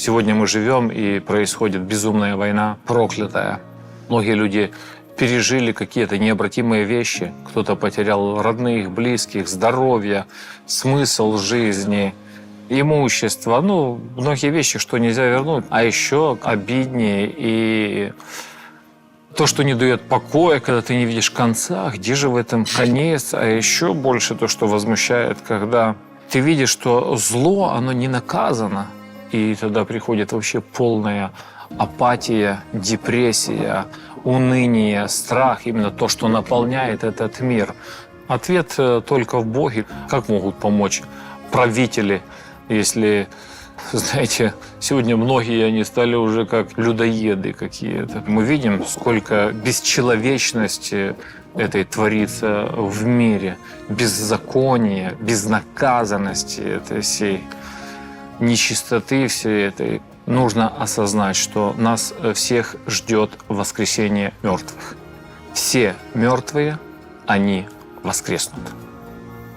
Сегодня мы живем, и происходит безумная война, проклятая. Многие люди пережили какие-то необратимые вещи. Кто-то потерял родных, близких, здоровье, смысл жизни, имущество. Ну, многие вещи, что нельзя вернуть. А еще обиднее и то, что не дает покоя, когда ты не видишь конца, где же в этом конец, а еще больше то, что возмущает, когда ты видишь, что зло, оно не наказано, и тогда приходит вообще полная апатия, депрессия, уныние, страх, именно то, что наполняет этот мир. Ответ э, только в Боге. Как могут помочь правители, если знаете, сегодня многие они стали уже как людоеды какие-то. Мы видим, сколько бесчеловечности этой творится в мире, беззакония, безнаказанности этой всей, нечистоты всей этой. Нужно осознать, что нас всех ждет воскресение мертвых. Все мертвые, они воскреснут.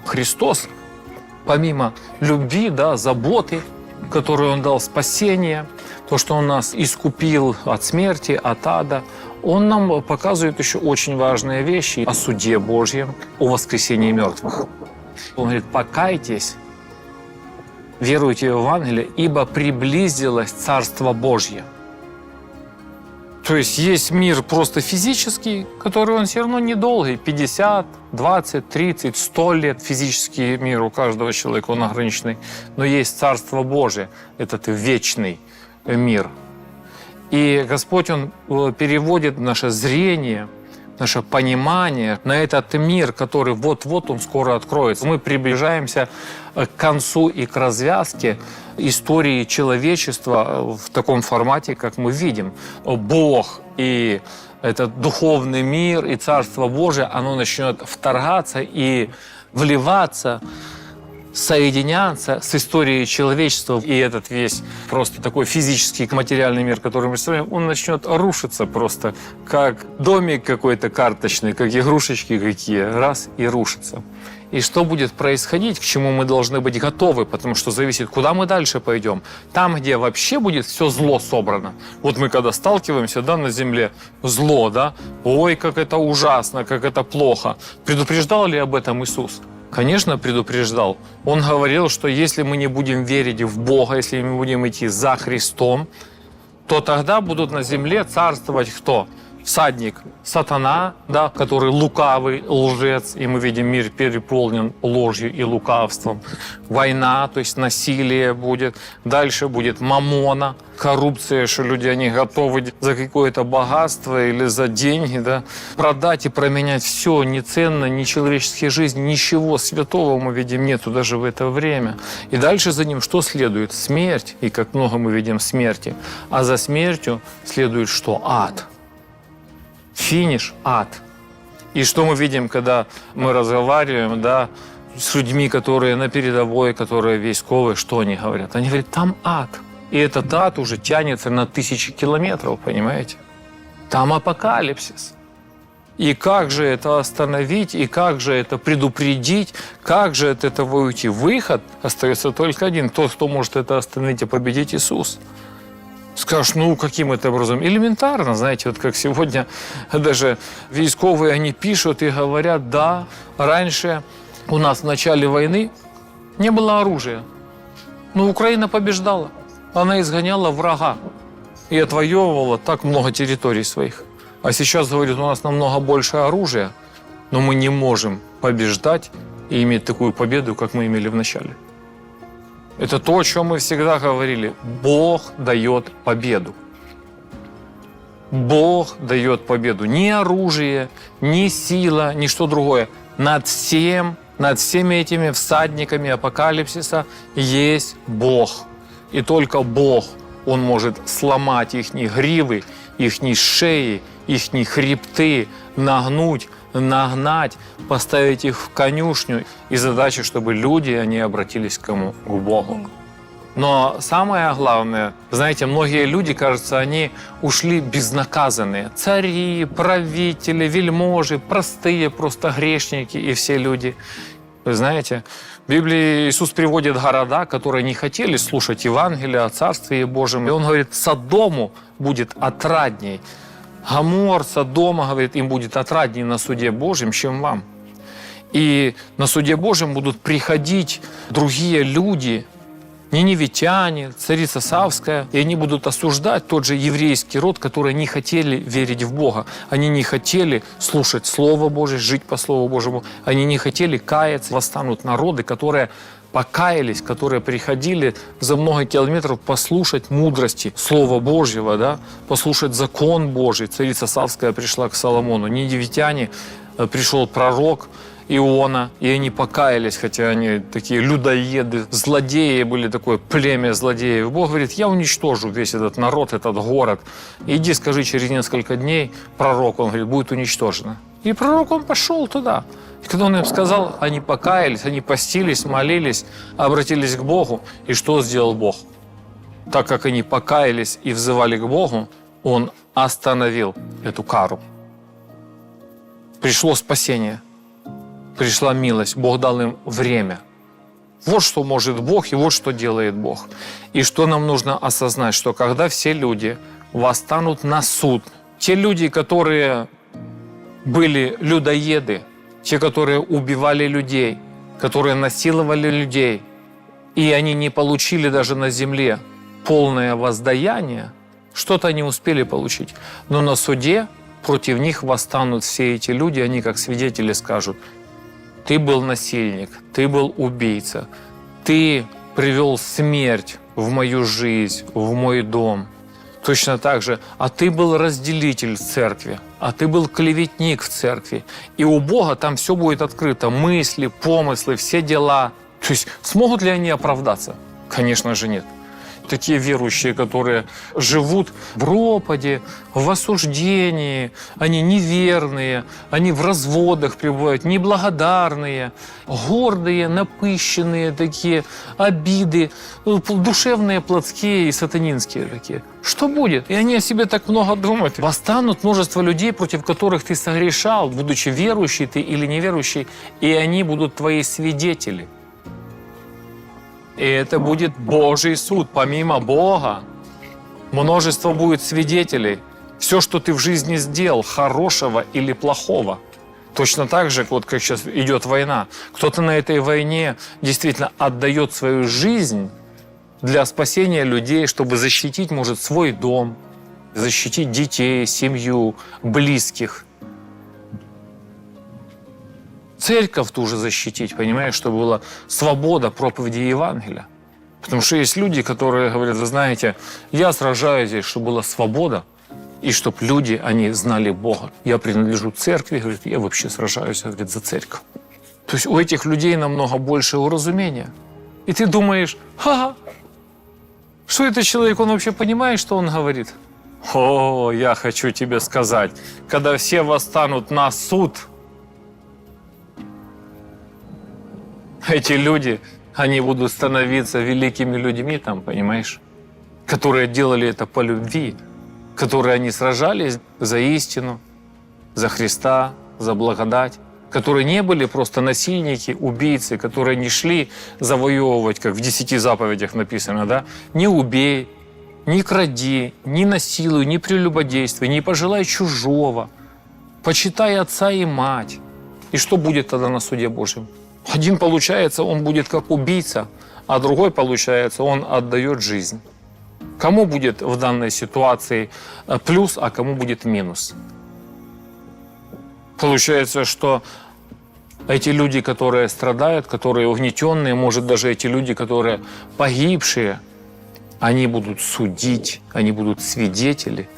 Христос, помимо любви, да, заботы, которую Он дал спасение, то, что Он нас искупил от смерти, от ада, Он нам показывает еще очень важные вещи о суде Божьем, о воскресении мертвых. Он говорит, покайтесь, веруйте в Евангелие, ибо приблизилось Царство Божье. То есть есть мир просто физический, который он все равно недолгий, 50, 20, 30, 100 лет физический мир у каждого человека, он ограниченный. Но есть Царство Божие, этот вечный мир. И Господь, Он э, переводит наше зрение, наше понимание на этот мир, который вот-вот он скоро откроется. Мы приближаемся к концу и к развязке истории человечества в таком формате, как мы видим. Бог и этот духовный мир и Царство Божие, оно начнет вторгаться и вливаться соединяться с историей человечества, и этот весь просто такой физический материальный мир, который мы представляем, он начнет рушиться просто, как домик какой-то карточный, как игрушечки какие, раз и рушится. И что будет происходить, к чему мы должны быть готовы, потому что зависит, куда мы дальше пойдем. Там, где вообще будет все зло собрано. Вот мы когда сталкиваемся да, на земле, зло, да, ой, как это ужасно, как это плохо. Предупреждал ли об этом Иисус? Конечно, предупреждал. Он говорил, что если мы не будем верить в Бога, если мы будем идти за Христом, то тогда будут на земле царствовать кто? Всадник сатана, да, который лукавый, лжец, и мы видим, мир переполнен ложью и лукавством. Война, то есть насилие будет. Дальше будет мамона, коррупция, что люди, они готовы за какое-то богатство или за деньги, да, продать и променять все, ни ценно, ни человеческие жизни, ничего святого мы видим нету даже в это время. И дальше за ним что следует? Смерть, и как много мы видим смерти. А за смертью следует что? Ад финиш – ад. И что мы видим, когда мы разговариваем, да, с людьми, которые на передовой, которые військовые, что они говорят? Они говорят, там ад. И этот ад уже тянется на тысячи километров, понимаете? Там апокалипсис. И как же это остановить, и как же это предупредить, как же от этого уйти? Выход остается только один. Тот, кто может это остановить и победить Иисус. Скажешь, ну каким это образом? Элементарно, знаете, вот как сегодня даже військовые, они пишут и говорят, да, раньше у нас в начале войны не было оружия, но Украина побеждала. Она изгоняла врага и отвоевывала так много территорий своих. А сейчас, говорит, у нас намного больше оружия, но мы не можем побеждать и иметь такую победу, как мы имели в начале. Это то, о чем мы всегда говорили. Бог дает победу. Бог дает победу. Ни оружие, ни сила, ни что другое. Над всем, над всеми этими всадниками апокалипсиса есть Бог. И только Бог, Он может сломать их гривы, их шеи, их хребты, нагнуть, нагнать, поставить их в конюшню. И задача, чтобы люди, они обратились к кому? К Богу. Но самое главное, знаете, многие люди, кажется, они ушли безнаказанные. Цари, правители, вельможи, простые просто грешники и все люди. Вы знаете, в Библии Иисус приводит города, которые не хотели слушать Евангелие о Царстве Божьем. И Он говорит, Содому будет отрадней. Гамор, Содома, говорит, им будет отрадней на суде Божьем, чем вам. И на суде Божьем будут приходить другие люди, ниневитяне, царица Савская, и они будут осуждать тот же еврейский род, которые не хотели верить в Бога. Они не хотели слушать Слово Божье, жить по Слову Божьему. Они не хотели каяться. Восстанут народы, которые покаялись, которые приходили за много километров послушать мудрости Слова Божьего, да, послушать закон Божий. Царица Савская пришла к Соломону. Ниневитяне, э, пришел пророк, Иона, и они покаялись, хотя они такие людоеды, злодеи были, такое племя злодеев. Бог говорит, я уничтожу весь этот народ, этот город. Иди скажи через несколько дней, пророк, он говорит, будет уничтожено. И пророк, он пошел туда. И когда он им сказал, они покаялись, они постились, молились, обратились к Богу. И что сделал Бог? Так как они покаялись и взывали к Богу, он остановил эту кару. Пришло спасение пришла милость, Бог дал им время. Вот что может Бог и вот что делает Бог. И что нам нужно осознать, что когда все люди восстанут на суд, те люди, которые были людоеды, те, которые убивали людей, которые насиловали людей, и они не получили даже на земле полное воздаяние, что-то они успели получить. Но на суде против них восстанут все эти люди, они как свидетели скажут, ты был насильник, ты был убийца, ты привел смерть в мою жизнь, в мой дом. Точно так же, а ты был разделитель в церкви, а ты был клеветник в церкви. И у Бога там все будет открыто, мысли, помыслы, все дела. То есть смогут ли они оправдаться? Конечно же нет такие верующие, которые живут в роподе, в осуждении, они неверные, они в разводах пребывают, неблагодарные, гордые, напыщенные такие, обиды, душевные, плотские и сатанинские такие. Что будет? И они о себе так много думают. Восстанут множество людей, против которых ты согрешал, будучи верующий ты или неверующий, и они будут твои свидетели. И это будет Божий суд, помимо Бога. Множество будет свидетелей. Все, что ты в жизни сделал, хорошего или плохого. Точно так же, вот как сейчас идет война. Кто-то на этой войне действительно отдает свою жизнь для спасения людей, чтобы защитить, может, свой дом, защитить детей, семью, близких – церковь тоже защитить, понимаешь, чтобы была свобода проповеди Евангелия. Потому что есть люди, которые говорят, вы знаете, я сражаюсь здесь, чтобы была свобода, и чтобы люди, они знали Бога. Я принадлежу церкви, говорит, я вообще сражаюсь, говорит, за церковь. То есть у этих людей намного больше уразумения. И ты думаешь, ха, что это человек, он вообще понимает, что он говорит? О, я хочу тебе сказать, когда все восстанут на суд – эти люди, они будут становиться великими людьми там, понимаешь? Которые делали это по любви, которые они сражались за истину, за Христа, за благодать, которые не были просто насильники, убийцы, которые не шли завоевывать, как в десяти заповедях написано, да? Не убей, не кради, не насилуй, не прелюбодействуй, не пожелай чужого, почитай отца и мать. И что будет тогда на суде Божьем? Один, получается, он будет как убийца, а другой, получается, он отдает жизнь. Кому будет в данной ситуации э, плюс, а кому будет минус? Получается, что эти люди, которые страдают, которые угнетенные, может даже эти люди, которые погибшие, они будут судить, они будут свидетели.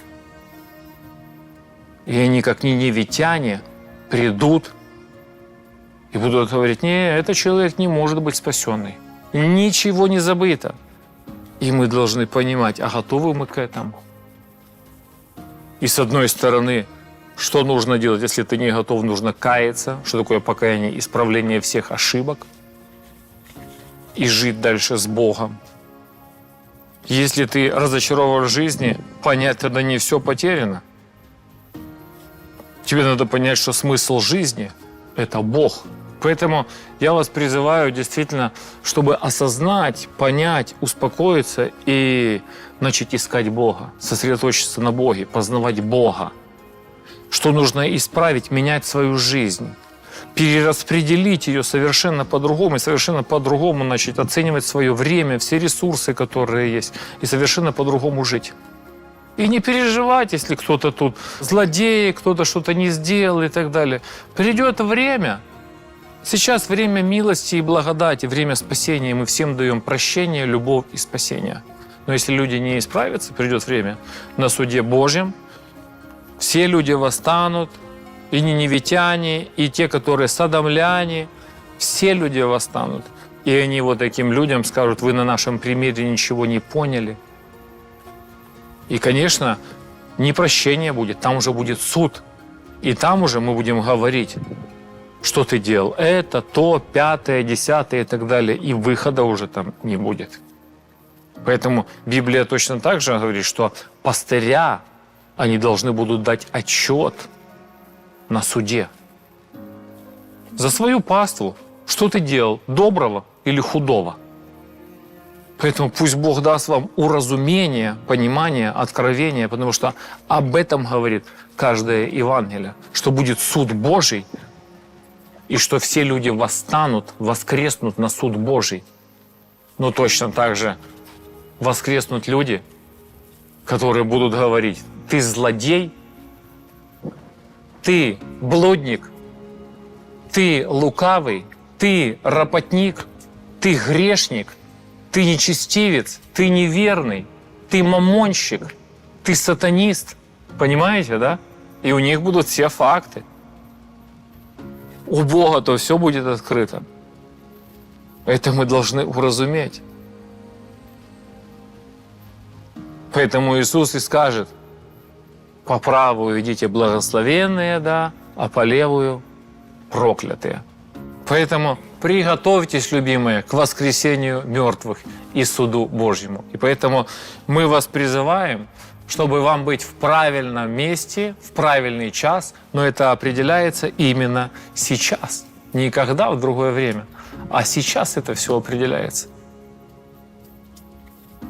И они, как ниневитяне, придут и будут говорить, не, этот человек не может быть спасенный. Ничего не забыто. И мы должны понимать, а готовы мы к этому? И с одной стороны, что нужно делать, если ты не готов, нужно каяться. Что такое покаяние? Исправление всех ошибок. И жить дальше с Богом. Если ты разочарован в жизни, понять, тогда не все потеряно. Тебе надо понять, что смысл жизни – это Бог – Поэтому я вас призываю действительно, чтобы осознать, понять, успокоиться и начать искать Бога, сосредоточиться на Боге, познавать Бога. Что нужно исправить, менять свою жизнь, перераспределить ее совершенно по-другому и совершенно по-другому начать оценивать свое время, все ресурсы, которые есть, и совершенно по-другому жить. И не переживать, если кто-то тут злодей, кто-то что-то не сделал и так далее. Придет время. Сейчас время милости и благодати, время спасения. Мы всем даем прощение, любовь и спасение. Но если люди не исправятся, придет время на суде Божьем. Все люди восстанут, и ниневитяне, и те, которые садомляне, все люди восстанут. И они вот таким людям скажут, вы на нашем примере ничего не поняли. И, конечно, не прощение будет, там уже будет суд. И там уже мы будем говорить, что ты делал, это, то, пятое, десятое и так далее. И выхода уже там не будет. Поэтому Библия точно так же говорит, что пастыря, они должны будут дать отчет на суде. За свою паству, что ты делал, доброго или худого – Поэтому пусть Бог даст вам уразумение, понимание, откровение, потому что об этом говорит каждое Евангелие, что будет суд Божий, и что все люди восстанут, воскреснут на суд Божий. Но точно так же воскреснут люди, которые будут говорить, ты злодей, ты блудник, ты лукавый, ты работник, ты грешник – ты нечестивец, ты неверный, ты мамонщик, ты сатанист. Понимаете, да? И у них будут все факты. У Бога то все будет открыто. Это мы должны уразуметь. Поэтому Иисус и скажет, по правую идите благословенные, да, а по левую проклятые. Поэтому приготовьтесь, любимые, к воскресению мертвых и суду Божьему. И поэтому мы вас призываем, чтобы вам быть в правильном месте, в правильный час, но это определяется именно сейчас, никогда в другое время, а сейчас это все определяется.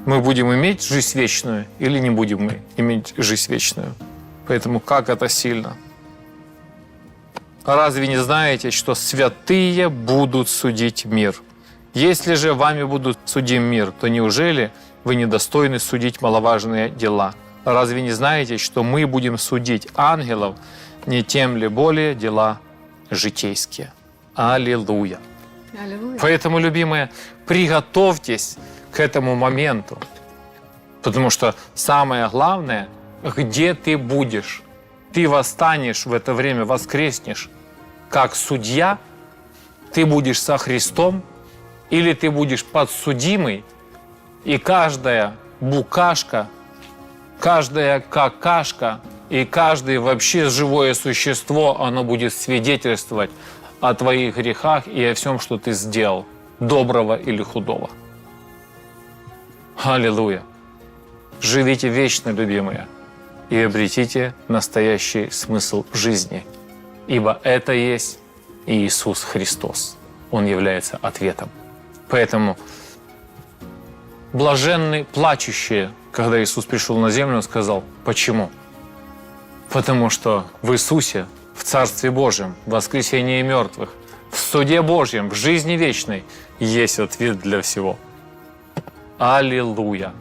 Мы будем иметь жизнь вечную или не будем мы иметь жизнь вечную. Поэтому как это сильно – Разве не знаете, что святые будут судить мир? Если же вами будут судим мир, то неужели вы недостойны судить маловажные дела? Разве не знаете, что мы будем судить ангелов, не тем ли более дела житейские? Аллилуйя! Аллилуйя. Поэтому, любимые, приготовьтесь к этому моменту. Потому что самое главное, где ты будешь. Ты восстанешь в это время, воскреснешь как судья, ты будешь со Христом, или ты будешь подсудимый, и каждая букашка, каждая какашка и каждое вообще живое существо, оно будет свидетельствовать о твоих грехах и о всем, что ты сделал, доброго или худого. Аллилуйя! Живите вечно, любимые, и обретите настоящий смысл жизни – ибо это есть Иисус Христос. Он является ответом. Поэтому блаженны плачущие, когда Иисус пришел на землю, Он сказал, почему? Потому что в Иисусе, в Царстве Божьем, в воскресении мертвых, в суде Божьем, в жизни вечной есть ответ для всего. Аллилуйя!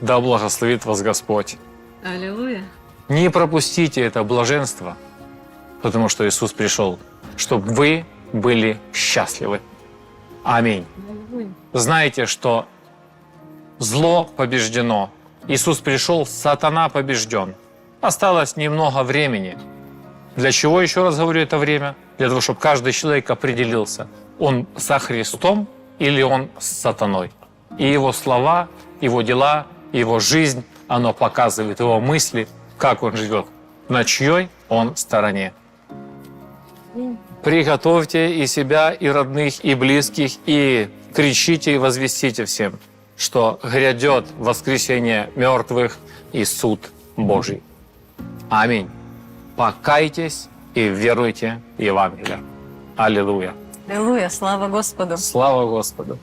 Да благословит вас Господь! Аллилуйя! Не пропустите это блаженство – потому что Иисус пришел, чтобы вы были счастливы. Аминь. Знаете, что зло побеждено. Иисус пришел, сатана побежден. Осталось немного времени. Для чего, еще раз говорю, это время? Для того, чтобы каждый человек определился, он со Христом или он с сатаной. И его слова, его дела, его жизнь, оно показывает его мысли, как он живет, на чьей он стороне. Приготовьте и себя, и родных, и близких, и кричите и возвестите всем, что грядет воскресение мертвых и суд Божий. Аминь. Покайтесь и веруйте в Евангелие. Аллилуйя. Аллилуйя, слава Господу. Слава Господу!